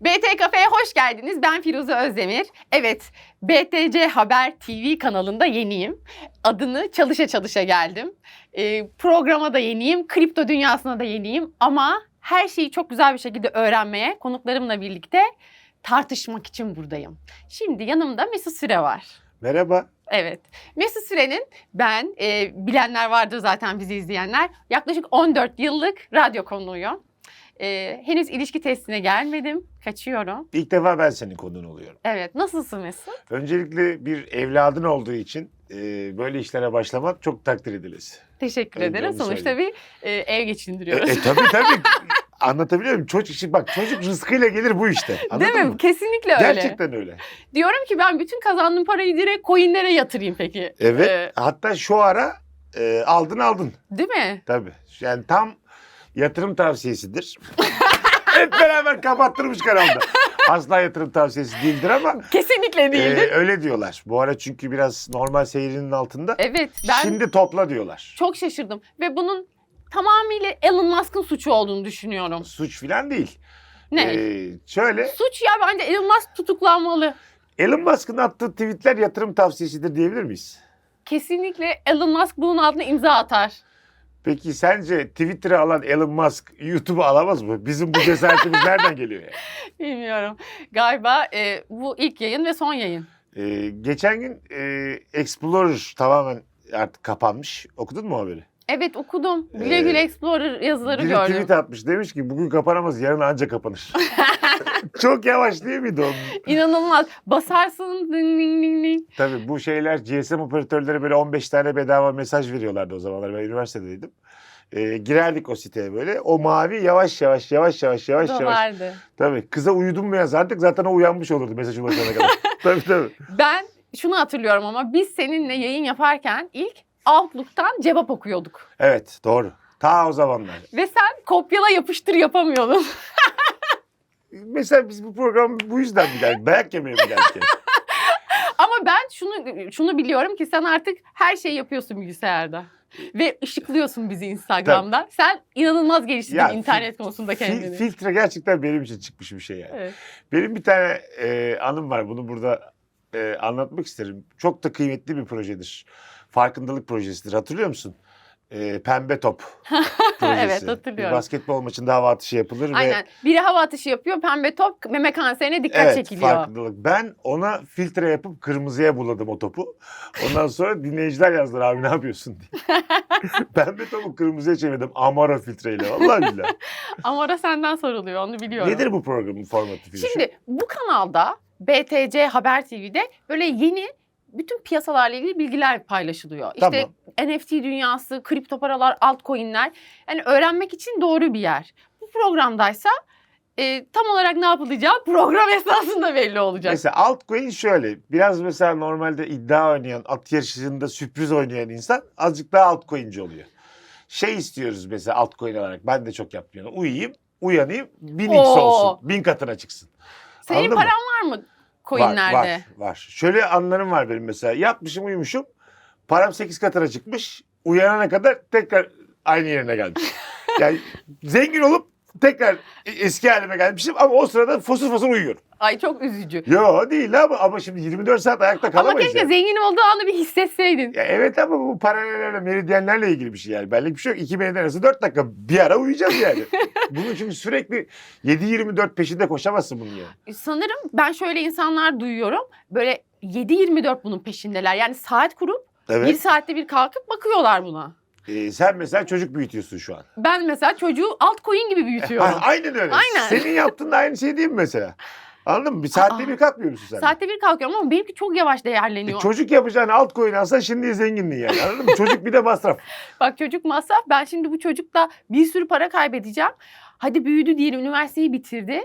BT Kafe'ye hoş geldiniz. Ben Firuze Özdemir. Evet, BTC Haber TV kanalında yeniyim. Adını çalışa çalışa geldim. Ee, programa da yeniyim, kripto dünyasına da yeniyim. Ama her şeyi çok güzel bir şekilde öğrenmeye, konuklarımla birlikte tartışmak için buradayım. Şimdi yanımda Mesut Süre var. Merhaba. Evet. Mesut Süren'in ben, e, bilenler vardır zaten bizi izleyenler, yaklaşık 14 yıllık radyo konuğuyum. E, henüz ilişki testine gelmedim. Kaçıyorum. İlk defa ben senin konuğun oluyorum. Evet. Nasılsın Mesut? Öncelikle bir evladın olduğu için e, böyle işlere başlamak çok takdir edilesi. Teşekkür Önce ederim. onu Sonuçta bir e, ev E, geçindiriyoruz. e, tabii tabii. Anlatabiliyor muyum? Çocuk işi bak çocuk rızkıyla gelir bu işte. Anladın Değil mi? mı? Kesinlikle öyle. Gerçekten öyle. Diyorum ki ben bütün kazandığım parayı direkt coinlere yatırayım peki. Evet. E, Hatta şu ara e, aldın aldın. değil mi? Tabii. Yani tam yatırım tavsiyesidir. Hep beraber kapattırmış kanalda. Asla yatırım tavsiyesi değildir ama Kesinlikle e, değildi. öyle diyorlar. Bu ara çünkü biraz normal seyrinin altında. evet. Ben Şimdi topla diyorlar. çok şaşırdım. Ve bunun tamamıyla Elon Musk'ın suçu olduğunu düşünüyorum. Suç filan değil. Ne? Ee, şöyle Suç ya bence Elon Musk tutuklanmalı. Elon Musk'ın attığı tweetler yatırım tavsiyesidir diyebilir miyiz? Kesinlikle Elon Musk bunun altına imza atar. Peki sence Twitter'ı alan Elon Musk YouTube'u alamaz mı? Bizim bu cesaretimiz nereden geliyor yani? Bilmiyorum. Galiba e, bu ilk yayın ve son yayın. Ee, geçen gün e, Explorer tamamen artık kapanmış. Okudun mu haberi? Evet okudum. Güle Ee, güle Explorer yazıları Biri gördüm. tweet atmış demiş ki bugün kapanamaz yarın anca kapanır. Çok yavaş değil miydi o? İnanılmaz. Basarsın ding ding ding ding. Tabii bu şeyler GSM operatörleri böyle 15 tane bedava mesaj veriyorlardı o zamanlar. Ben üniversitedeydim. Ee, girerdik o siteye böyle. O mavi yavaş yavaş yavaş yavaş yavaş yavaş. vardı. Tabii kıza uyudun mu yazardık zaten o uyanmış olurdu mesaj ulaşana kadar. tabii tabii. Ben şunu hatırlıyorum ama biz seninle yayın yaparken ilk Outlook'tan cevap okuyorduk. Evet doğru. Ta o zamanlar. Ve sen kopyala yapıştır yapamıyordun. Mesela biz bu program bu yüzden mi geldik? Dayak yemeye mi geldik? ama ben şunu şunu biliyorum ki sen artık her şeyi yapıyorsun bilgisayarda. Ve ışıklıyorsun bizi Instagram'da. Sen inanılmaz geliştirdin Ya, internet konusunda Fil- kendini. filtre gerçekten benim için çıkmış bir şey yani. Evet. Benim bir tane e, anım var. Bunu burada e, anlatmak isterim. Çok da kıymetli bir projedir. Farkındalık projesidir. Hatırlıyor musun? E, Pembe Top projesi. Evet, hatırlıyorum. Bir basketbol maçında hava atışı yapılır ve Aynen. Biri hava atışı yapıyor, pembe top meme kanserine dikkat Evet çekiliyor. farkındalık. Ben ona filtre yapıp kırmızıya buladım o topu. Ondan sonra dinleyiciler yazdılar abi ne yapıyorsun diye. Pembe topu kırmızıya çevirdim Amaro filtreyle. Vallahi billahi. Amara senden soruluyor, onu biliyorum. Nedir bu programın formatı? Şimdi bu kanalda BTC Haber TV'de böyle yeni bütün piyasalarla ilgili bilgiler paylaşılıyor. İşte NFT dünyası, kripto paralar, altcoin'ler. Yani öğrenmek için doğru bir yer. Bu programdaysa e, tam olarak ne yapılacağı program esnasında belli olacak. Mesela altcoin şöyle. Biraz mesela normalde iddia oynayan, at yarışında sürpriz oynayan insan azıcık daha altcoin'ci oluyor. Şey istiyoruz mesela altcoin olarak. Ben de çok yapmıyorum. Uyuyayım, uyanayım, bin x olsun. Bin katına çıksın. Senin anladın mı? paran var mı coin'lerde? Var, var, var. Şöyle anlarım var benim mesela. Yatmışım, uyumuşum. Param 8 katına çıkmış. Uyanana kadar tekrar aynı yerine gelmiş. yani zengin olup tekrar eski halime gelmişim ama o sırada fosur fosur uyuyorum. Ay çok üzücü. Yo değil ama ama şimdi 24 saat ayakta Ama kalamayız. keşke yani. zengin olduğu anı bir hissetseydin. Ya evet ama bu paralellerle, meridyenlerle ilgili bir şey yani. Benlik bir şey yok. İki meridyen arası 4 dakika bir ara uyuyacağız yani. Bunun için sürekli 7-24 peşinde koşamazsın bunun yani. Sanırım ben şöyle insanlar duyuyorum. Böyle 7-24 bunun peşindeler. Yani saat kurup bir Evet. saatte bir kalkıp bakıyorlar buna. Ee, sen mesela çocuk büyütüyorsun şu an. Ben mesela çocuğu altcoin gibi büyütüyorum. Ha, aynen öyle. Aynen. Senin yaptığın da aynı şey değil mi mesela? Anladın mı? Bir saatte Aa. bir kalkmıyor musun sen? Saatte bir kalkıyorum ama benimki çok yavaş E, değerleniyor. çocuk yapacağın altcoin alsan şimdi zenginliğin yani. Anladın mı? Çocuk bir de masraf. Bak çocuk masraf. Ben şimdi bu çocukla bir sürü para kaybedeceğim. Hadi büyüdü diyelim üniversiteyi bitirdi.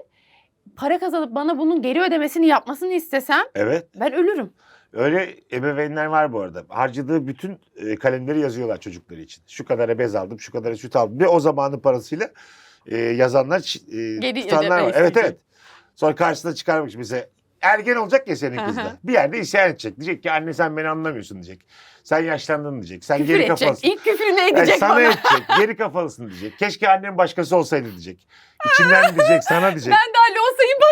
Para kazanıp bana bunun geri ödemesini yapmasını istesem Evet. ben ölürüm. Öyle ebeveynler var bu arada. Harcadığı bütün e, kalemleri yazıyorlar çocukları için. Şu kadara bez aldım, şu kadara süt aldım. Ve o zamanın parasıyla e, yazanlar, e, Geri tutanlar var. Evet evet. Sonra karşısına çıkarmak için mesela ergen olacak ya senin kız da. Bir yerde isyan edecek. Diyecek ki anne sen beni anlamıyorsun diyecek. Sen yaşlandın diyecek. Sen Küfür geri edecek. kafalısın. İlk küfürü ne Yani edecek sana bana? edecek. Geri kafalısın diyecek. Keşke annem başkası olsaydı diyecek. İçinden diyecek sana diyecek. Ben de Ali olsayım bana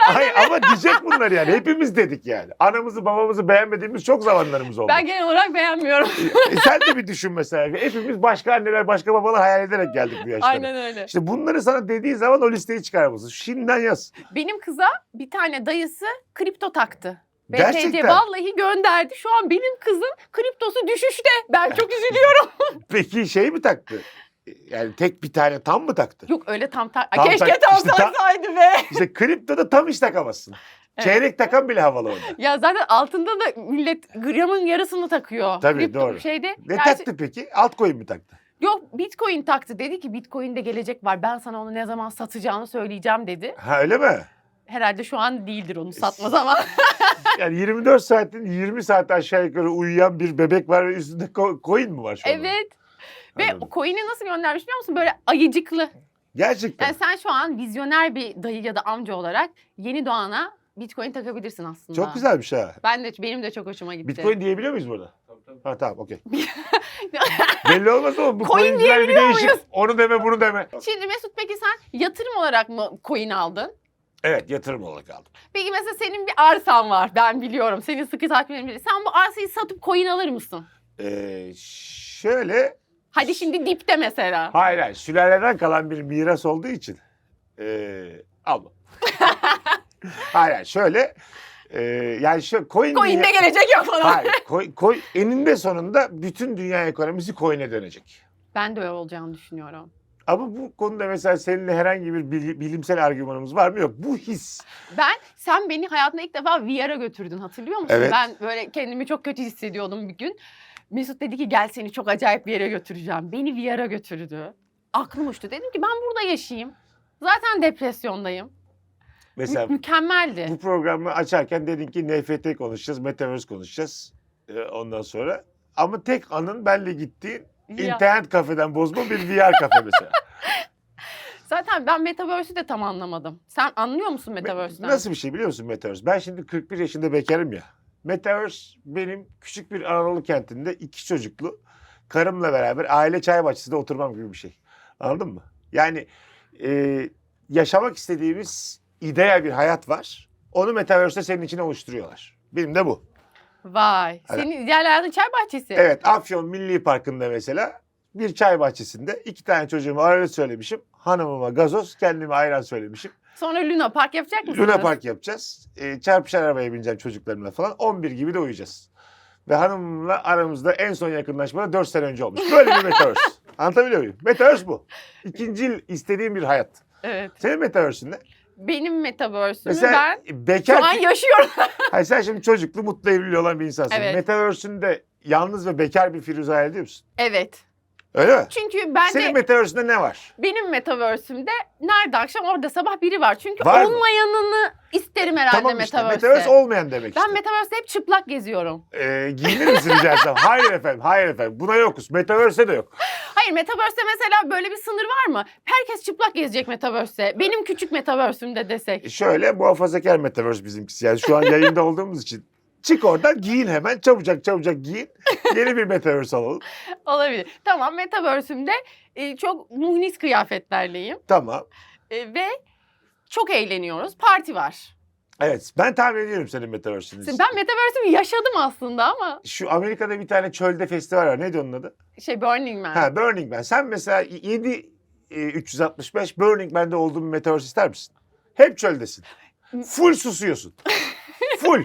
Hayır ama diyecek bunlar yani. Hepimiz dedik yani. Anamızı babamızı beğenmediğimiz çok zamanlarımız oldu. Ben genel olarak beğenmiyorum. E sen de bir düşün mesela. Hepimiz başka anneler başka babalar hayal ederek geldik bu yaşlara. Aynen öyle. İşte bunları sana dediği zaman o listeyi çıkarmasın. Şimdiden yaz. Benim kıza bir tane dayısı kripto taktı. BTC Gerçekten. vallahi gönderdi. Şu an benim kızın kriptosu düşüşte. Ben çok üzülüyorum. Peki şey mi taktı? Yani tek bir tane tam mı taktı? Yok öyle tam tak. Tam Keşke tak- tam işte ta- taksaydı be. İşte kriptoda tam hiç takamazsın. Evet. Çeyrek takan bile havalı orada. Ya zaten altında da millet gramın yarısını takıyor. Tabii, Kripto doğru. Şeyde, Ne Gerçi- taktı peki? Altcoin mi taktı? Yok Bitcoin taktı. Dedi ki Bitcoin'de gelecek var. Ben sana onu ne zaman satacağını söyleyeceğim dedi. Ha öyle mi? Herhalde şu an değildir onu satma zamanı. Yani 24 saatin 20 saat aşağı yukarı uyuyan bir bebek var ve üstünde coin mi var şu anda? evet. Ve o coin'i nasıl göndermiş biliyor musun? Böyle ayıcıklı. Gerçekten. Yani sen şu an vizyoner bir dayı ya da amca olarak yeni doğana Bitcoin takabilirsin aslında. Çok güzelmiş ha. Ben de benim de çok hoşuma gitti. Bitcoin diyebiliyor muyuz burada? Ha tamam okey. Belli olmaz oğlum. Bu Coin coinciler bir değişik. muyuz? Onu deme bunu deme. Şimdi Mesut peki sen yatırım olarak mı coin aldın? Evet yatırım olarak aldım. Peki mesela senin bir arsan var. Ben biliyorum. Senin sıkı takip ediyorum. Sen bu arsayı satıp coin alır mısın? Ee, şöyle Hadi şimdi dipte mesela. hayır hayır sülaleden kalan bir miras olduğu için ee, alma. hayır hayır şöyle ee, yani şu coin Coin'de diye- gelecek yok falan. Hayır. Koy, koy, eninde sonunda bütün dünya ekonomisi coin'e dönecek. Ben de öyle olacağını düşünüyorum. Ama bu konuda mesela seninle herhangi bir bil- bilimsel argümanımız var mı? Yok. Bu his. Ben sen beni hayatında ilk defa VR'a götürdün hatırlıyor musun? Evet. Ben böyle kendimi çok kötü hissediyordum bir gün. Mesut dedi ki gel seni çok acayip bir yere götüreceğim. Beni VR'a götürdü. Aklım uçtu. Dedim ki ben burada yaşayayım. Zaten depresyondayım. Mü- Mesela mükemmeldi. bu programı açarken dedin ki NFT konuşacağız, Metaverse konuşacağız. Ee, ondan sonra. Ama tek anın benle gittiğin Ya. internet kafeden bozma bir VR kafe mesela. Zaten ben Metaverse'ü de tam anlamadım. Sen anlıyor musun Metaverse'den? Nasıl bir şey biliyor musun Metaverse? Ben şimdi 41 yaşında bekarım ya. Metaverse benim küçük bir Anadolu kentinde iki çocuklu karımla beraber aile çay bahçesinde oturmam gibi bir şey. Anladın mı? Yani e, yaşamak istediğimiz ideal bir hayat var. Onu Metaverse'de senin için oluşturuyorlar. Benim de bu. Vay. Hani- Senin ideal hayatın çay bahçesi. Evet Afyon Milli Parkı'nda mesela bir çay bahçesinde iki tane çocuğuma aralı söylemişim. Hanımıma gazoz, kendime ayran söylemişim. Sonra Luna Park yapacak mısınız? Luna Park yapacağız. E, çarpışan arabaya bineceğim çocuklarımla falan. 11 gibi de uyuyacağız. Ve hanımımla aramızda en son yakınlaşma da 4 sene önce olmuş. Böyle bir Metaverse. Anlatabiliyor muyum? Metaverse bu. İkinci istediğim bir hayat. Evet. Senin Metaverse'ün ne? Benim Metaverse'ümü Mesela ben bekar... şu an yaşıyorum. Hayır, sen şimdi çocuklu, mutlu evliliği olan bir insansın. Evet. Metaverse'ünde yalnız ve bekar bir Firuze hayal ediyor musun? evet. Öyle mi? Çünkü ben Senin de Metaverse'ünde ne var? benim Metaverse'ümde nerede akşam orada sabah biri var. Çünkü Var mı? olmayanını isterim herhalde tamam işte Metaverse'te. Metaverse olmayan demek ben işte. Metaverse'te hep çıplak geziyorum. Ee, giyinir misin rica etsem? Hayır efendim, hayır efendim. Buna yokuz. Metaverse'de de yok. Hayır Metaverse'te mesela böyle bir sınır var mı? Herkes çıplak gezecek Metaverse'te. Benim küçük Metaverse'ümde desek. E Şöyle muhafazakar Metaverse bizimkisi. Yani şu an yayında olduğumuz için. Çık oradan giyin hemen çabucak çabucak giyin. Yeni bir Metaverse alalım. Olabilir. Tamam Metaverse'ümde e, çok muhnis kıyafetlerleyim. Tamam. E, ve çok eğleniyoruz. Parti var. Evet ben tahmin ediyorum senin Metaverse'ini. Ben Metaverse'ümü yaşadım aslında ama Şu Amerika'da bir tane çölde festival var. Neydi onun adı? şey Burning Man. Ha Burning Man. Sen mesela 7 e, 365 Burning Man'de olduğun bir Metaverse ister misin? Hep çöldesin. Full susuyorsun. Full.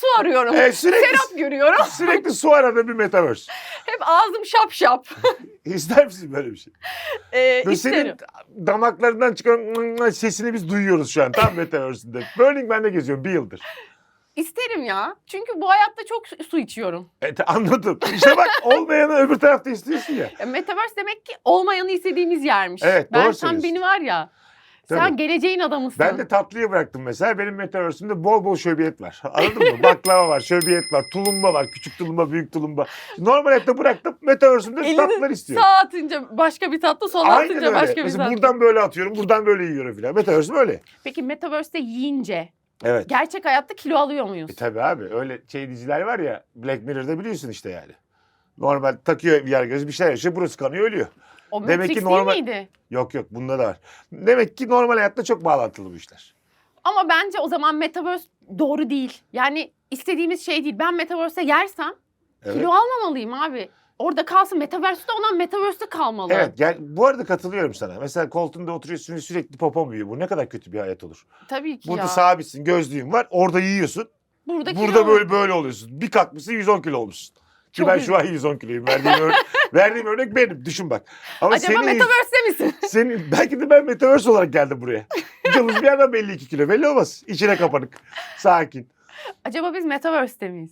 Su arıyorum. Evet, sürekli, Serap görüyorum. sürekli su aradığı bir Metaverse. Hep ağzım şap şap. İster misin böyle bir şey? E, isterim. senin damaklarından çıkan sesini biz duyuyoruz şu an tam Metaverse'ünde. Burning Man'de geziyorum bir yıldır. İsterim ya. Çünkü bu hayatta çok su- su içiyorum. Evet anladım. İşte bak olmayanı öbür tarafta istiyorsun ya. E, Metaverse demek ki olmayanı istediğimiz yermiş. Evet, ben doğru sen söylüyorsun. beni var ya. Sen Tabii. geleceğin adamısın. Ben de tatlıyı bıraktım mesela. Benim Metaverse'ümde bol bol şöbiyet var. Anladın mı? Baklava var, şöbiyet var, tulumba var. Küçük tulumba, büyük tulumba. Normal hayatta bıraktım. Metaverse'ümde Elini tatlılar istiyorum. Sağ atınca başka bir tatlı, sol Aynen atınca öyle. başka bir Mesela tatlı. buradan böyle atıyorum, buradan böyle yiyorum filan. Metaverse böyle. Peki Metaverse'te yiyince Evet. gerçek hayatta kilo alıyor muyuz? E tabii abi öyle şey diziler var ya Black Mirror'da biliyorsun işte yani. Normal takıyor VR gözü bir şeyler yaşıyor burası kanıyor ölüyor. O Demek Matrix ki normal- değil miydi? Yok yok bunda da var. Demek ki normal hayatta çok bağlantılı bu işler. Ama bence o zaman metaverse doğru değil. Yani istediğimiz şey değil. Ben metaverse'e yersem Evet. kilo almamalıyım abi. Orada kalsın. Metaverse'de olan metaverse'de kalmalı. Evet gel, bu arada katılıyorum sana. Mesela koltuğunda oturuyorsun ve sürekli popon büyüyor. Bu ne kadar kötü bir hayat olur. Tabii ki Burada ya. sabitsin, gözlüğün var. Orada yiyorsun. Burada, Burada böyle böyle oluyorsun. Bir kalkmışsın 110 kilo olmuşsun. Çok ben şu an 110 kiloyum. Verdiğim, ör- verdiğim örnek benim. Düşün bak. Ama Acaba senin, metaverse'de misin? senin, belki de ben metaverse olarak geldim buraya. Cılız bir adam 52 kilo. Belli olmaz. İçine kapanık. Sakin. Acaba biz metaverse'de miyiz?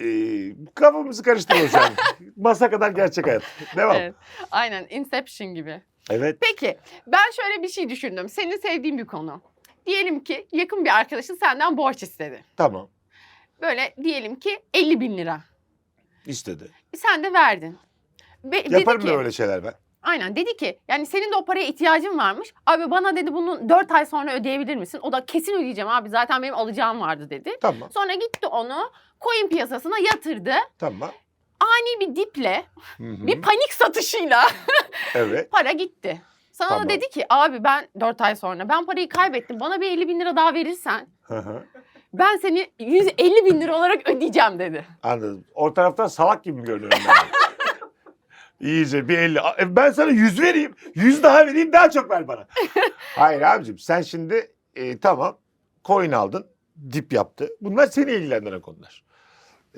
Ee, kafamızı karıştırıyoruz yani. Masa kadar gerçek hayat. Devam. Evet. Evet. Aynen Inception gibi. Peki ben şöyle bir şey düşündüm. Senin sevdiğin bir konu. Diyelim ki yakın bir arkadaşın senden borç istedi. Tamam. Böyle diyelim ki 50 bin lira. İstedi. Sen de verdin. Ve dedi Yaparım ki, da öyle şeyler ben. Aynen dedi ki yani senin de o paraya ihtiyacın varmış. Abi bana dedi bunu 4 ay sonra ödeyebilir misin? O da kesin ödeyeceğim abi zaten benim alacağım vardı dedi. Tamam. Sonra gitti onu coin piyasasına yatırdı. Tamam. Ani bir diple, Hı hı. bir panik satışıyla Evet. para gitti. Sana Tamam. da dedi ki abi ben 4 ay sonra ben parayı kaybettim. Bana bir 50 bin lira daha verirsen Hı hı. Ben seni 150 bin lira olarak ödeyeceğim dedi. Anladım. O taraftan salak gibi mi görünüyorum ben? İyice bir 50. E, Ben sana 100 vereyim. 100 daha vereyim daha çok ver bana. Hayır abicim sen şimdi e, tamam coin aldın. Dip yaptı. Bunlar seni ilgilendiren konular.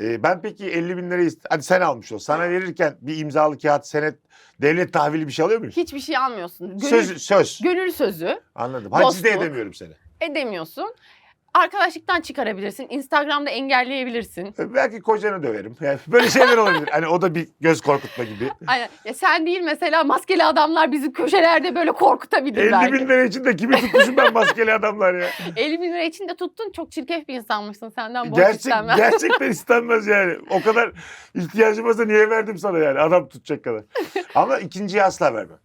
E, ben peki 50 bin lira ist- hadi sen almış ol. Sana verirken bir imzalı kağıt, senet, devlet tahvili bir şey alıyor muyum? Hiçbir şey almıyorsun. Gönül, Söz, söz. gönül sözü Anladım. Haciz de Dostluk. edemiyorum seni. edemiyorsun. Arkadaşlıktan çıkarabilirsin. Instagram'da engelleyebilirsin. E, Belki kocanı döverim. Yani böyle şeyler olabilir. Hani o da bir göz korkutma gibi. Aynen. Ya sen değil mesela maskeli adamlar bizi köşelerde böyle korkutabilir 50 belki. bin lira için de kimi tutmuşum ben maskeli adamlar ya. 50 bin lira için de tuttun. Çok çirkef bir insanmışsın. Senden borç Gerçek, istemem. gerçekten istenmez yani. O kadar ihtiyacım varsa niye verdim sana yani adam tutacak kadar. Ama ikinciyi asla vermem.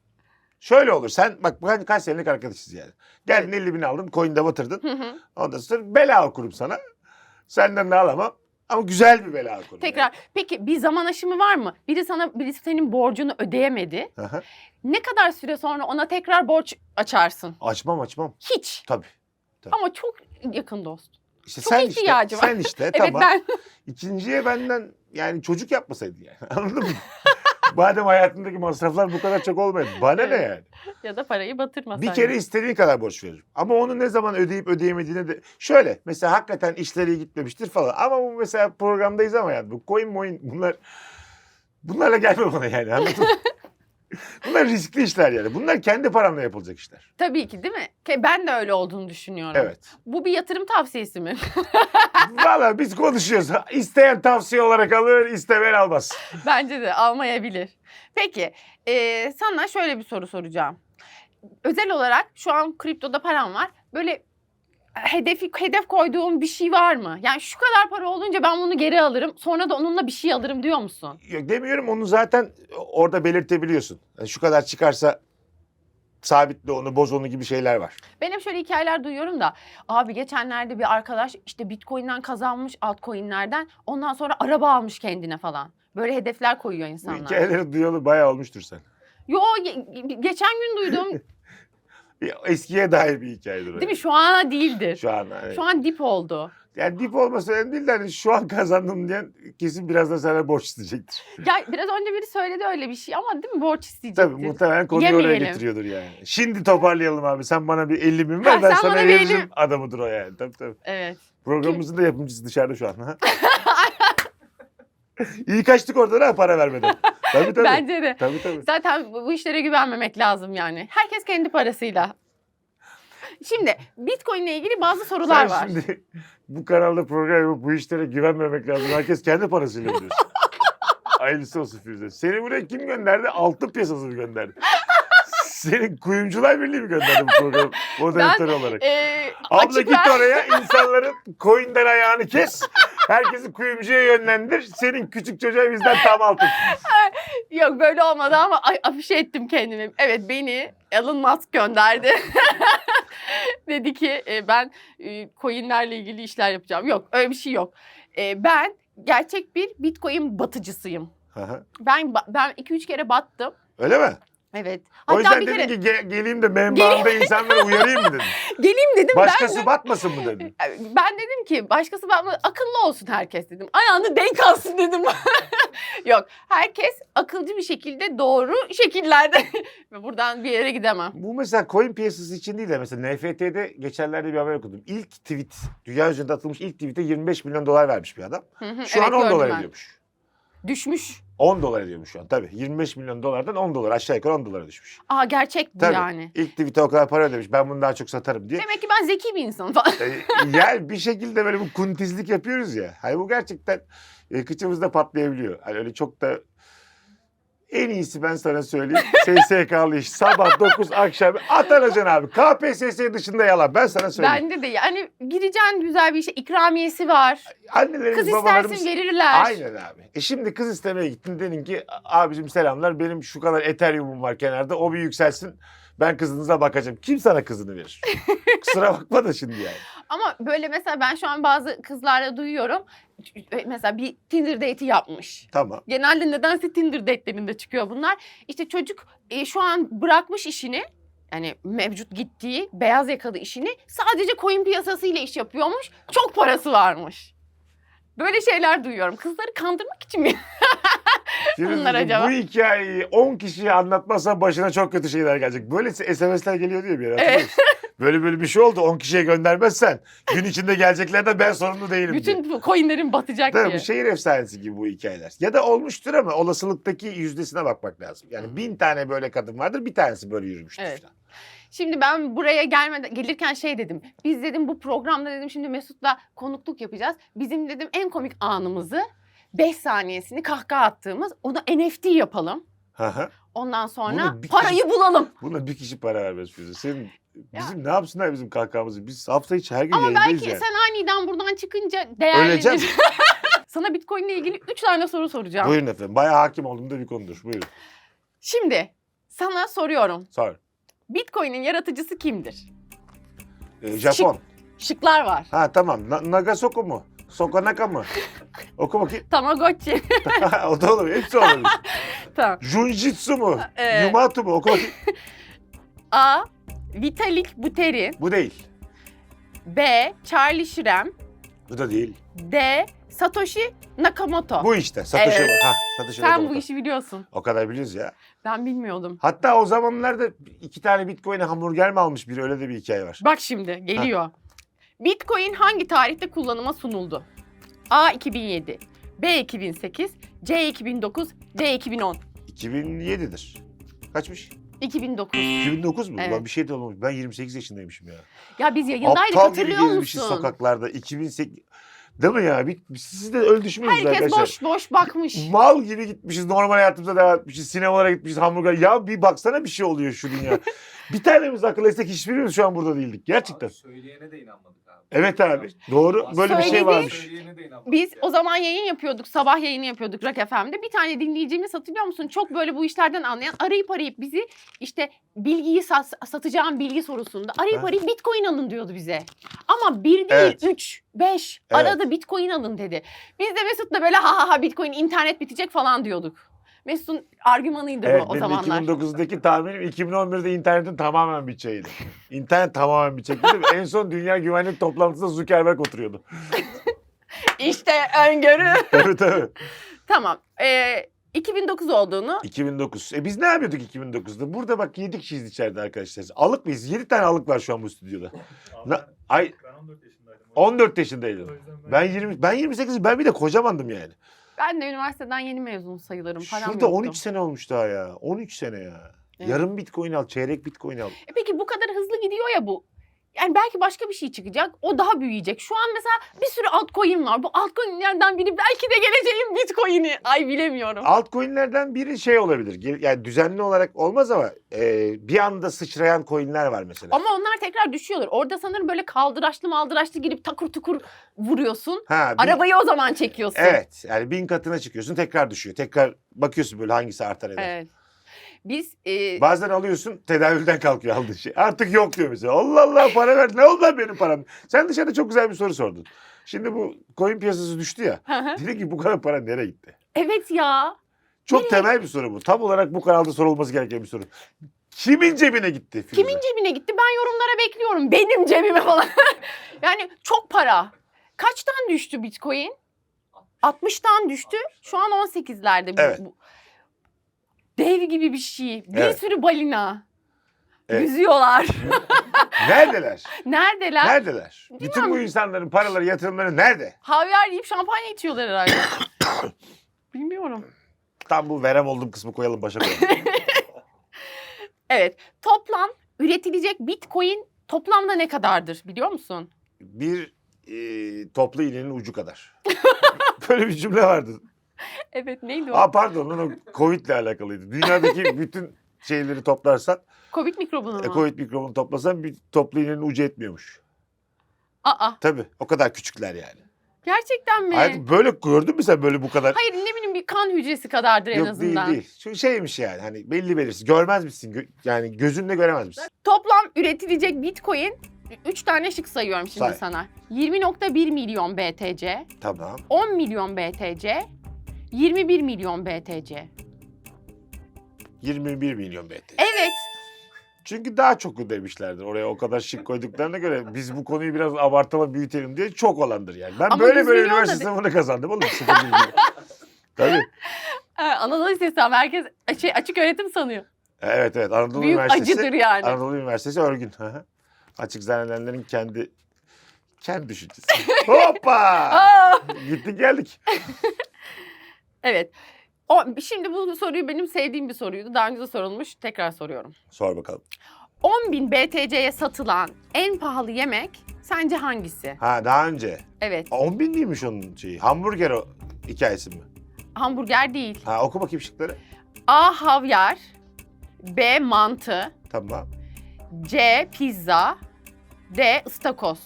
Şöyle olur sen bak ben kaç senelik arkadaşız yani. Geldin 50 bin aldın coin'de batırdın. Hı hı. Ondan sonra bela okurum sana. Senden de alamam. Ama güzel bir bela okurum. Tekrar. Peki bir zaman aşımı var mı? Biri sana birisi senin borcunu ödeyemedi. Yani. Aha. Ne kadar süre sonra ona tekrar borç açarsın? Açmam açmam. Hiç. Tabii. Tabii. Ama çok yakın dost. İşte Çok sen işte, ihtiyacı var. sen işte Evet tamam. ben. İkinciye benden yani çocuk yapmasaydı yani. Anladın mı? Madem hayatındaki masraflar bu kadar çok olmadı. Bana ne yani? ya da parayı batırmasaydın. Bir kere istediğin kadar borç veririm. Ama onu ne zaman ödeyip ödeyemediğine de... Şöyle mesela hakikaten işleri gitmemiştir falan. Ama bu mesela programdayız ama yani bu coin moin bunlar... Bunlarla gelme bana yani anladın mı? Bunlar riskli işler yani. Bunlar kendi paranla yapılacak işler. Tabii ki değil mi? Ben de öyle olduğunu düşünüyorum. Evet. Bu bir yatırım tavsiyesi mi? Valla biz konuşuyoruz. İsteyen tavsiye olarak alır, istemeyen almaz. Bence de almayabilir. Peki eee, sana şöyle bir soru soracağım. Özel olarak şu an kriptoda param var. Böyle hedefi hedef koyduğum bir şey var mı? Yani şu kadar para olunca ben bunu geri alırım. Sonra da onunla bir şey alırım diyor musun? Yok demiyorum onu zaten orada belirtebiliyorsun. Yani şu kadar çıkarsa sabitle onu, boz onu gibi şeyler var. Ben hep şöyle hikayeler duyuyorum da abi geçenlerde bir arkadaş işte bitcoin'den kazanmış altcoin'lerden ondan sonra araba almış kendine falan. Böyle hedefler koyuyor Bu insanlar. hikayeleri duyalı bayağı olmuştur sen. Yo ge- geçen gün duydum. Bir Eskiye dair bir hikayedir. Değil mi? Şu an değildir. Şu an. hani- Şu an dip oldu. Yani dip olması önemli değil de hani şu an kazandım diyen kesin birazdan sana borç isteyecektir. Ya biraz önce biri söyledi öyle bir şey ama değil mi? Borç isteyecektir. Tabii muhtemelen konuyu oraya Yemeyelim. getiriyordur yani. Şimdi toparlayalım abi. Sen bana bir 50 bin ver Ha, ben sana veririm 50 adamıdır o yani. Tabii tabii. Evet. Programımızın da yapımcısı dışarıda şu an. İyi kaçtık oradan ha para vermeden. Tabii tabii. Bence de. Tabii tabii. Zaten bu bu işlere güvenmemek lazım yani. Herkes kendi parasıyla. Şimdi Bitcoin ile ilgili bazı sorular Sen var. şimdi bu kanalda program yapıp bu işlere güvenmemek lazım. Herkes kendi parasıyla biliyorsun. Hayırlısı olsun Firuze. Seni buraya kim gönderdi? Altın piyasası mı gönderdi? Senin kuyumcular birliği mi gönderdi bu program moderatör olarak? Ee, Abla git ver- oraya insanların coin'den ayağını kes. Herkesi kuyumcuya yönlendir. Senin küçük çocuğa bizden tam altın. Yok böyle olmadı ama afişe ettim kendimi. Evet beni Elon Musk gönderdi. Dedi ki e, ben e, coinlerle ilgili işler yapacağım. Yok öyle bir şey yok. E, ben gerçek bir Bitcoin batıcısıyım. Ben ben 2-3 kere battım. Öyle mi? Evet. O Hatta yüzden bir dedim kere ki "Ge- geleyim de menbaında insanları uyarayım mı dedim. geleyim dedim Başkası batmasın mı dedim. ben. Ben dedim ki başkası bakma akıllı olsun herkes dedim. Ayağını denk alsın dedim. Yok herkes akılcı bir şekilde doğru şekillerde. Buradan bir yere gidemem. Bu mesela coin piyasası için değil de mesela NFT'de geçenlerde bir haber okudum. İlk tweet, dünya üzerinde atılmış ilk tweet'e 25 milyon dolar vermiş bir adam. Hı hı, Şu evet, an 10 gördüm dolar ben. ediyormuş. Düşmüş. 10 dolar ediyormuş şu an tabii. 25 milyon dolardan 10 dolar aşağı yukarı 10 dolara düşmüş. Aa gerçek bu Tabii. yani. İlk tweet'e o kadar para ödemiş. Ben bunu daha çok satarım diye. Demek ki ben zeki bir insanım falan. E, yani bir şekilde böyle bu kuntizlik yapıyoruz ya. Hani bu gerçekten e, kıçımızda patlayabiliyor. Hani öyle çok da en iyisi ben sana söyleyeyim. SSK'lı iş. Sabah 9 akşam atanacaksın abi. KPSS dışında yalan. Ben sana söyleyeyim. Bende de yani gireceksin güzel bir işe ikramiyesi var. Annelerimiz, Kız babalarımız... istersin verirler. Aynen abi. E şimdi kız istemeye gittin dedin ki abicim selamlar benim şu kadar ethereum'um var kenarda o bir yükselsin ben kızınıza bakacağım. Kim sana kızını verir? Kusura bakma da şimdi yani. Ama böyle mesela ben şu an bazı kızlarla duyuyorum. Mesela bir Tinder date'i yapmış. Tamam. Genelde nedense Tinder date'lerinde çıkıyor bunlar. İşte çocuk e, şu an bırakmış işini. Yani mevcut gittiği beyaz yakalı işini sadece coin piyasasıyla iş yapıyormuş. Çok parası varmış. Böyle şeyler duyuyorum. Kızları kandırmak için mi? Firuzcuğum, Bunlar acaba? Bu hikayeyi 10 kişiye anlatmazsan başına çok kötü şeyler gelecek. Böyle SMS'ler geliyor diyor bir hatırlıyor musun? Böyle böyle bir şey oldu 10 kişiye göndermezsen gün içinde geleceklerden ben sorumlu değilim diye. Bütün bu coinlerin batacak Tabii diye. bu şehir efsanesi gibi bu hikayeler. Ya da olmuştur ama olasılıktaki yüzdesine bakmak lazım. Yani bin tane böyle kadın vardır bir tanesi böyle yürümüştür Evet. falan. Şimdi ben buraya gelmeden gelirken şey dedim. Biz dedim bu programda dedim şimdi Mesut'la konukluk yapacağız. Bizim dedim en komik anımızı 5 saniyesini kahkaha attığımız onu NFT yapalım. Hı. Ondan sonra Bunu bir parayı bulalım. Buna bir kişi para vermez Firuze. Senin bizim ne yapsınlar bizim kahkahamızı? Biz hafta içi her gün Ama yayındayız belki yani. sen aniden buradan çıkınca değerlenir. Öleceğim. Sana Bitcoin ile ilgili 3 tane soru soracağım. Buyurun efendim. Bayağı hakim olduğum da bir konudur. Buyurun. Şimdi sana soruyorum. Sor. Bitcoin'in yaratıcısı kimdir? Ee, Japon. Şıklar var. Ha tamam. Na- Nagasoko mu? Sokonaka mı? Oku bakayım. Tamagotchi. o da olabilir. Hepsi olabilir. tamam. Junjitsu mu? Ee, Yumatu mu? Oku bakayım. A. Vitalik Buterin. Bu değil. B. Charlie Shrem. Bu da değil. D. Satoshi Nakamoto. Bu işte. Satoshi Evet. Ha, Satoshi Sen Nakamoto. bu işi biliyorsun. O kadar biliyoruz ya. Ben bilmiyordum. Hatta o zamanlarda iki tane bitcoin'e hamburger mi almış biri? Öyle de bir hikaye var. Bak şimdi geliyor. Bitcoin hangi tarihte kullanıma sunuldu? A 2007, B 2008, C 2009, D 2010. 2007'dir. Kaçmış? 2009. 2009 mu? Evet. Ulan bir şey de olmamış. Ben 28 yaşındaymışım ya. Ya biz yayındaydık Aptal gibi hatırlıyor gezmişiz musun? sokaklarda. 2008... Değil mi ya? Bir, siz de öyle düşünmüyorsunuz Herkes arkadaşlar. boş boş bakmış. Mal gibi gitmişiz. Normal hayatımıza devam etmişiz. Sinemalara gitmişiz. Hamburger. Ya bir baksana bir şey oluyor şu dünya. bir tanemiz akıl etsek hiçbirimiz şu an burada değildik. Gerçekten. Abi söyleyene de inanmadık. Evet abi. Doğru. Böyle bir şey varmış. İnanmadık Biz o zaman yayın yapıyorduk. Sabah yayını yapıyorduk Rock FM'de. Bir tane dinleyicimiz hatırlıyor musun? Çok böyle bu işlerden anlayan arayıp arayıp bizi işte bilgiyi sat, satacağım bilgi sorusunda arayıp Ha. arayıp bitcoin alın diyordu bize. Ama bir değil, Evet. üç, beş Evet. arada bitcoin alın dedi. Biz de Mesut'la böyle ha ha ha bitcoin internet bitecek falan diyorduk. Mesut'un argümanıydı Evet, bu o zamanlar. 2009'daki tahminim 2011'de internetin tamamen biteceğiydi. İnternet tamamen bitecekti. en son dünya güvenlik toplantısında Zuckerberg oturuyordu. İşte öngörü. evet evet. tamam. Ee, 2009 olduğunu 2009. E biz ne yapıyorduk 2009'da? Burada bak 7 kişiyiz içeride arkadaşlar. Alık mıyız? 7 tane alık var şu an bu stüdyoda. Na- ay ben 14 yaşındaydım. 14 yaşındaydım. O yüzden Ben 20 ben 28 ben bir de kocamandım yani. Ben de üniversiteden yeni mezun sayılırım. Param Şurada yoktu. 13 sene olmuş daha ya. 13 sene ya. Evet. Yarım bitcoin al, çeyrek bitcoin al. E peki bu kadar hızlı gidiyor ya bu. Yani belki başka bir şey çıkacak. O daha büyüyecek. Şu an mesela bir sürü altcoin var. Bu altcoin'lerden biri belki de geleceğin bitcoin'i. Ay bilemiyorum. Altcoin'lerden biri şey olabilir. Gel- Yani düzenli olarak olmaz ama e, bir anda sıçrayan coin'ler var mesela. Ama onlar tekrar düşüyorlar. Orada sanırım böyle kaldıraçlı maldıraçlı girip takur tukur vuruyorsun. Ha, bir- Arabayı o zaman çekiyorsun. Evet. Yani bin katına çıkıyorsun tekrar düşüyor. Tekrar bakıyorsun böyle hangisi artar eder. Evet. Biz e, Bazen alıyorsun tedavülden kalkıyor aldığın şey. Artık yok diyor mesela. Allah Allah para ver. Ne oldu lan benim param? Sen dışarıda çok güzel bir soru sordun. Şimdi bu coin piyasası düştü ya. Dedi ki bu kadar para nereye gitti? evet ya. Çok temel bir soru bu. Tam olarak bu kanalda sorulması gereken bir soru. Kimin cebine gitti Firuze? Kimin cebine gitti? Ben yorumlara bekliyorum. Benim cebime falan. yani çok para. Kaçtan düştü Bitcoin? 60'tan düştü. Şu an 18'lerde. Bu- Evet. bu. Dev gibi bir şey. Bir Evet. sürü balina. Evet. Yüzüyorlar. Neredeler? Neredeler? Neredeler? Bütün bu insanların paraları, yatırımları nerede? Havyar yiyip şampanya içiyorlar herhalde. Bilmiyorum. Tam bu verem olduğum kısmı koyalım başa koyalım. Evet. Toplam üretilecek Bitcoin toplamda ne kadardır biliyor musun? bir e, toplu iğnenin ucu kadar. Böyle bir cümle vardı. Evet neydi o? Aa pardon o Covid ile alakalıydı. Dünyadaki bütün şeyleri toplarsan, Covid mikrobunu e, mu? Covid mikrobunu toplasan bir toplu iğnenin ucu etmiyormuş. Aa Tabii o kadar küçükler yani. gerçekten mi? Hayır, böyle gördün mü sen böyle bu kadar? Hayır ne bileyim bir kan hücresi kadardır en Yok azından. değil değil. Şu şeymiş yani hani belli belirsiz. Görmez misin? Gö- yani gözünle göremez misin? Toplam üretilecek Bitcoin 3 tane şık sayıyorum şimdi Say. sana. 20.1 milyon BTC, Tamam. 10 milyon BTC, 21 milyon BTC. 21 milyon BT. Evet. Çünkü daha çok ödemişlerdir. Oraya o kadar şık koyduklarına göre biz bu konuyu biraz abartıma büyütelim diye çok olandır yani. Ben Ama böyle 100 böyle milyon üniversite de- sınavını kazandım oğlum. Sıfır bilgi. Tabii. Ee, Anadolu Lisesi ama herkes şey, açık öğretim sanıyor. Evet evet Anadolu Büyük Üniversitesi. acıdır yani. Anadolu Üniversitesi örgün. Açık zannedenlerin kendi kendi düşüncesi. Hoppa! Aa! Gittik geldik. Evet. O, şimdi bu soruyu benim sevdiğim bir soruydu. Daha önce de sorulmuş. Tekrar soruyorum. Sor bakalım. 10.000 BTC'ye satılan en pahalı yemek sence hangisi? Ha daha önce. Evet. 10 bin değilmiş onun şeyi. Hamburger o hikayesi mi? Hamburger değil. Ha oku bakayım şıkları. A. Havyar. B. Mantı. Tamam. C. Pizza. D. ıstakoz.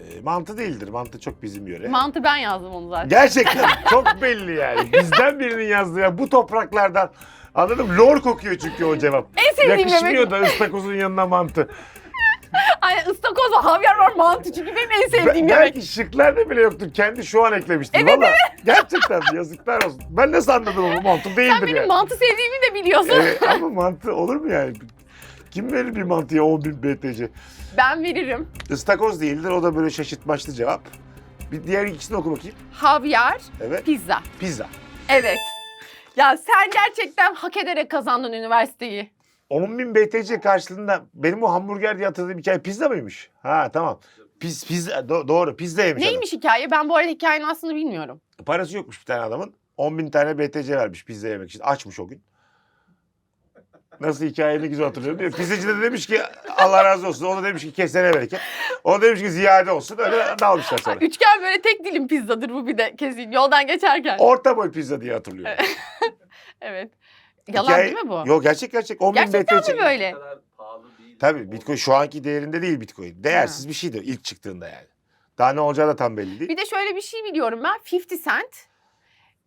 Ee, mantı değildir. Mantı çok bizim yöre. Mantı ben yazdım onu zaten. Gerçekten çok belli yani. Bizden birinin yazdığı ya bu topraklardan. Anladım. Lor kokuyor çünkü o cevap. En sevdiğim Yakışmıyor yemek. da ıstakozun yanına mantı. Ay ıstakoz var, havyar var, mantı. Çünkü benim en Be- sevdiğim yemek. belki şıklarda bile yoktur. Kendi şu an eklemiştir. Evet, Valla Gerçekten yazıklar olsun. Ben nasıl anladım onu? Mantı değildir Sen benim yani. mantı sevdiğimi de biliyorsun. Evet, ama mantı olur mu yani? Kim verir bir mantıya 10 bin BTC? Ben veririm. Istakoz değildir. O da böyle şaşırtmaçlı cevap. Bir diğer ikisini oku bakayım. Havyar, Evet. pizza. Pizza. Evet. Ya sen gerçekten hak ederek kazandın üniversiteyi. 10 bin BTC karşılığında benim o hamburger diye hatırladığım hikaye pizza mıymış? Ha tamam. Piz, pizza, do- doğru pizza yemiş adam. Neymiş hikaye? Ben bu arada hikayenin aslını bilmiyorum. Parası yokmuş bir tane adamın. 10 bin tane BTC vermiş pizza yemek için. Açmış o gün. Nasıl hikayeni güzel hatırlıyorum değil mi? Pizzacı da demiş ki Allah razı olsun. O da demiş ki kesene bereket. O da demiş ki ziyade olsun. Öyle dağılmışlar sonra. Üçgen böyle tek dilim pizzadır bu bir de kesin yoldan geçerken. Orta boy pizza diye hatırlıyorum. Evet. Yalan Hikaye- değil mi bu? Yok gerçek gerçek. 10 bin Gerçekten BTC. mi böyle? Bu kadar pahalı değil. Tabii Bitcoin şu anki değerinde değil Bitcoin. Değersiz bir şeydi ilk çıktığında yani. Daha ne olacağı da tam belli değil. Bir de şöyle bir şey biliyorum ben. 50 Cent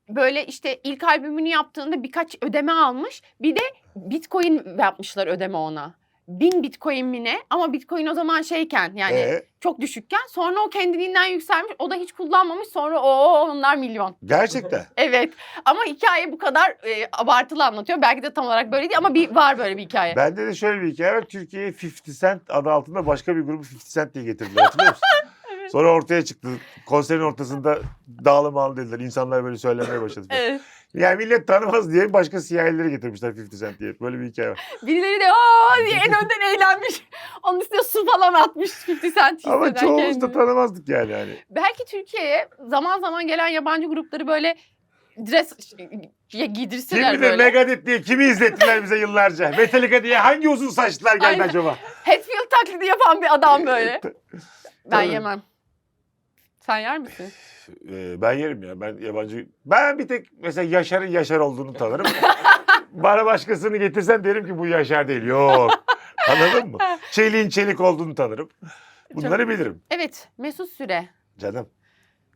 böyle işte ilk albümünü yaptığında birkaç ödeme almış. Bir de Bitcoin yapmışlar ödeme ona. 1000 Bitcoin mi ne? Ama Bitcoin o zaman şeyken yani Ee, çok düşükken. Sonra o kendiliğinden yükselmiş. O da hiç kullanmamış. Sonra o onlar milyon. gerçekten. Evet. Ama hikaye bu kadar e, abartılı anlatıyor. Belki de tam olarak böyle değil ama bir var böyle bir hikaye. Bende de şöyle bir hikaye var. Türkiye'ye 50 Cent adı altında başka bir grubu 50 Cent diye getirdiler hatırlıyor musun? Sonra ortaya çıktı. Konserin ortasında dağılım al dediler. İnsanlar böyle söylemeye başladı. falan. Evet. Yani millet tanımaz diye başka siyahileri getirmişler 50 Cent diye. Böyle bir hikaye var. Birileri de aa diye en önden eğlenmiş. Onun üstüne su falan atmış 50 Cent Ama çoğumuz da tanımazdık yani. Hani. Belki Türkiye'ye zaman zaman gelen yabancı grupları böyle dress ya Kim giydirseler bilir böyle. Megadeth diye kimi izlettiler bize yıllarca? Metallica diye hangi uzun saçlılar geldi Aynen. acaba? Hatfield taklidi yapan bir adam böyle. Ben Tabii. yemem. Sen yer misin? Ee, ben yerim ya. Ben yabancı... Ben bir tek mesela Yaşar'ın Yaşar olduğunu tanırım. Bana başkasını getirsen derim ki bu Yaşar değil. Yok. Anladın mı? Çelik'in Çelik olduğunu tanırım. Bunları bilirim. Evet Mesut Süre. Canım.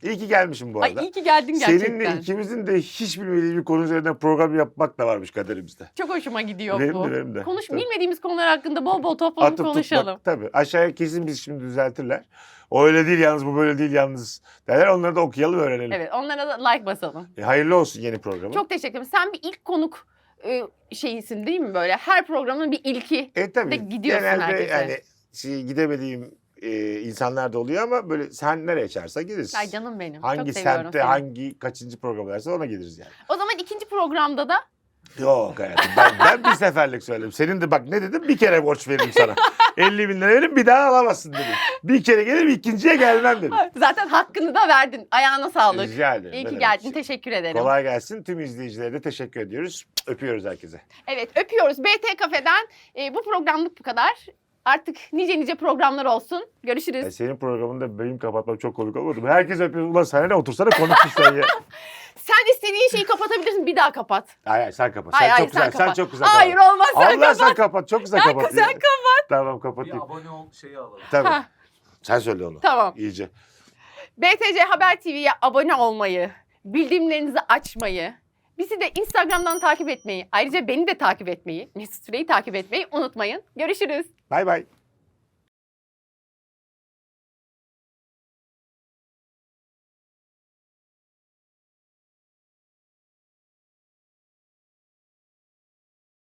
İyi ki gelmişim bu Ay arada. iyi ki geldin gerçekten. Seninle ikimizin de hiç bilmediği bir konu üzerinden program yapmak da varmış kaderimizde. Çok hoşuma gidiyor Benim bu. de benim de. Konuş, Tabii. bilmediğimiz konular hakkında bol bol toplanıp Atıp konuşalım. tutmak tabii. Aşağıya kesin biz şimdi düzeltirler. O öyle değil yalnız bu böyle değil yalnız derler. Onları da okuyalım öğrenelim. Evet onlara da like basalım. E, hayırlı olsun yeni programı. Çok teşekkür ederim. Sen bir ilk konuk e, şeyisin değil mi böyle? Her programın bir ilki. E tabii. de gidiyorsun Genelde herkese. yani şey, gidemediğim e, insanlar da oluyor ama böyle sen nereye çağırsa gideriz. Ay canım benim. Hangi Çok seviyorum semtte, seni. hangi kaçıncı program derse ona geliriz yani. O zaman ikinci programda da Yok hayatım. Ben, ben bir seferlik söyledim. Senin de bak ne dedim? Bir kere borç veririm sana. 50 bin lira veririm bir daha alamazsın dedim. Bir kere gelirim ikinciye gelmem dedim. zaten hakkını da verdin. Ayağına sağlık. Rica ederim. İyi ne ki demek. geldin. Teşekkür ederim. Kolay gelsin. Tüm izleyicilere de teşekkür ediyoruz. Öpüyoruz herkese. Evet öpüyoruz. BT Kafe'den e, bu programlık bu kadar. Artık nice nice programlar olsun. Görüşürüz. Ya senin programında benim kapatmam çok komik olmadı mı? Herkes öpüyor. Ulan sana ne otursana konuşsun sen ya. Sen istediğin şeyi kapatabilirsin. Bir daha kapat. Hayır hayır sen kapat. Hayır sen hayır çok güzel. sen kapat. Sen çok güzel Hayır kapat. olmaz sen Allah kapat. sen kapat. Çok güzel Sen- kapat. sen kapat. Tamam Bir kapatayım. abone ol şeyi alalım. Tamam. Ha, Sen söyle onu. tamam. İyice. BTC Haber TV'ye abone olmayı, bildirimlerinizi açmayı, bizi de Instagram'dan takip etmeyi, ayrıca beni de takip etmeyi, Mesut Süreyi takip etmeyi unutmayın. Görüşürüz. Bay bay.